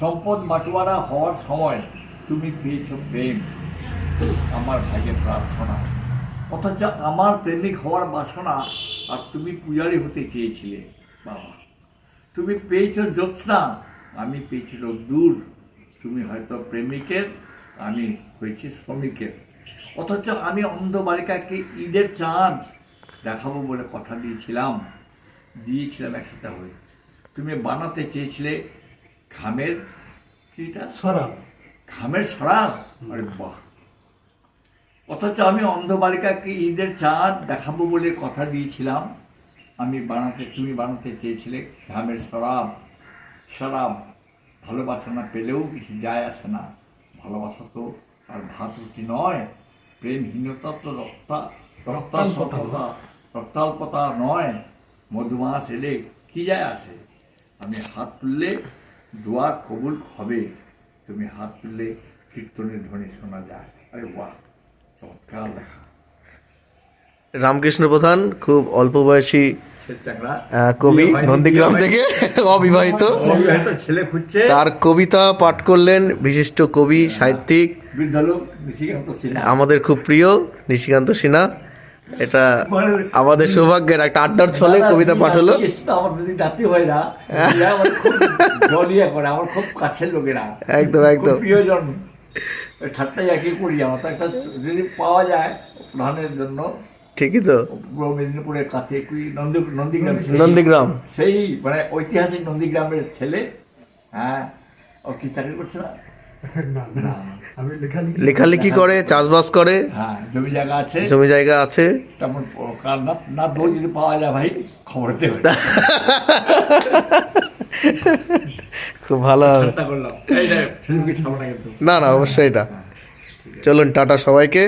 সম্পদ বাটোয়ারা হওয়ার সময় তুমি পেয়েছ প্রেম। আমার ভাইয়ের প্রার্থনা। অথচ আমার প্রেমিক হওয়ার বাসনা আর তুমি পূজারি হতে চেয়েছিলে, বাবা। তুমি পেয়েছ জ্যোৎস্না, আমি পেয়েছি দূর। তুমি হয়তো প্রেমিকের, আমি হয়েছি শ্রমিকের। অথচ আমি অন্ধ বালিকাকে ঈদের চাঁদ দেখাবো বলে কথা দিয়েছিলাম দিয়েছিলাম একসাথে হয়ে। তুমি বানাতে চেয়েছিলে ঘামের কিটা সরা ঘামের সরাব? আরে বাহ। অথচ আমি অন্ধ বালিকাকে ঈদের চাঁদ দেখাবো বলে কথা দিয়েছিলাম। আমি বানাতে তুমি বানাতে চেয়েছিলে ঘামের শরাব শরাব ভালোবাসা না পেলেও কিছু যায় আসে না। ভালোবাসা তো আর ভাত রুটি নয় প্রেমহীনতা তো রক্তা রক্তাল্পতা। রক্তাল্পতা নয়। মধুমাস এলে কি যায় আসে? আমি হাত তুললে দোয়া কবুল হবে। তুমি হাত তুললে কীর্তনের ধ্বনি শোনা যায়। আরে বাহ চমৎকার লেখা। রামকৃষ্ণ প্রধান খুব অল্প বয়সী কবি নন্দীগ্রাম থেকে অবিবাহিত। তার কবিতা পাঠ করলেন বিশিষ্ট কবি সাহিত্যিক। নিশিকান্ত সিনহা। আমাদের খুব প্রিয় নিশিকান্ত সিনহা। এটা আমাদের সৌভাগ্যের একটা আড্ডার ছলে কবিতা পাঠ হলো আমার যদি জাতি হয় না এরা আমার খুব জলিয়া করে আমার খুব কাছের লোকেরা। একদম, একদম। প্রিয়জন। একই করি আমার তো একটা যদি পাওয়া যায় ধানের জন্য ঠিকই তো। পূর্ব মেদিনীপুরের কাছে কি নন্দীগ্রাম নন্দীগ্রাম। সেই মানে ঐতিহাসিক নন্দীগ্রামের ছেলে হ্যাঁ ও কি চাকরি করছে না? না না। আমি লেখালেখি লেখালেখি করে চাষবাস করে। হ্যাঁ জমি জায়গা আছে। জমি জায়গা আছে। তেমন কার না না দোল যদি পাওয়া যায় ভাই খবর দেবে খুব ভালো না না কিন্তু। না না অবশ্যই এটা। চলুন টাটা সবাইকে।